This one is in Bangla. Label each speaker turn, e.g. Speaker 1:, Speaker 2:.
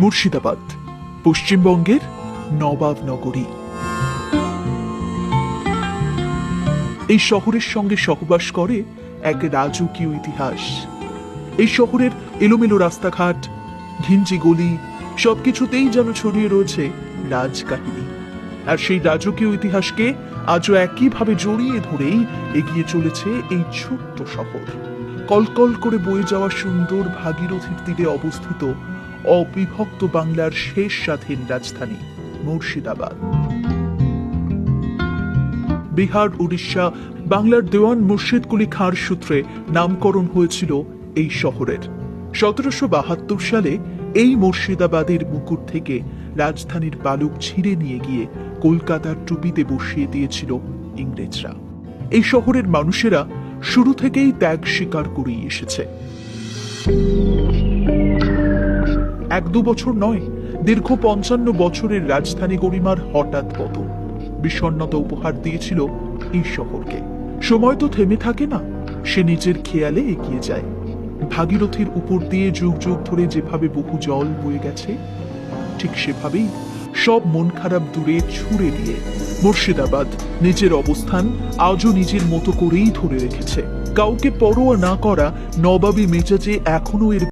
Speaker 1: মুর্শিদাবাদ, পশ্চিমবঙ্গের নবাব নগরী এই শহরের সঙ্গে সহবাস করে এক রাজকীয় ইতিহাস। এই শহরের এলোমেলো রাস্তাঘাট, ঘিঞ্জি গলি, সবকিছুতেই যেন ছড়িয়ে রয়েছে রাজকাহিনী। আর সেই রাজকীয় ইতিহাসকে আজও একইভাবে জড়িয়ে ধরেই এগিয়ে চলেছে এই ছোট্ট শহর। কলকল করে বয়ে যাওয়া সুন্দর ভাগীরথীর তীরে অবস্থিত অবিভক্ত বাংলার শেষ স্বাধীন রাজধানী মুর্শিদাবাদ। বিহার, উড়িষ্যা, বাংলার দেওয়ান মুর্শিদ কুলি খাঁর সূত্রে নামকরণ হয়েছিল এই শহরের। সতেরোশো বাহাত্তর সালে এই মুর্শিদাবাদের মুকুট থেকে রাজধানীর বালুক ছিঁড়ে নিয়ে গিয়ে কলকাতার টুপিতে বসিয়ে দিয়েছিল ইংরেজরা। এই শহরের মানুষেরা শুরু থেকেই ত্যাগ স্বীকার করেই এসেছে। এক দু বছর নয়, দীর্ঘ পঞ্চান্ন বছরের রাজধানী গরিমার হঠাৎ পতন বিষণ্ণতা উপহার দিয়েছিল এই শহরকে। সময় তো থেমে থাকে না, সে নিজের খেয়ালে এগিয়ে যায়। ভাগীরথীর উপর দিয়ে যুগ যুগ ধরে যেভাবে বহু জল বয়ে গেছে, ঠিক সেভাবেই সব মন খারাপ দূরে ছুড়ে দিয়ে মুর্শিদাবাদ নিজের অবস্থান আজও নিজের মতো করেই ধরে রেখেছে। কাউকে পরোয়া না করা নবাবী মেজাজে এখনও এর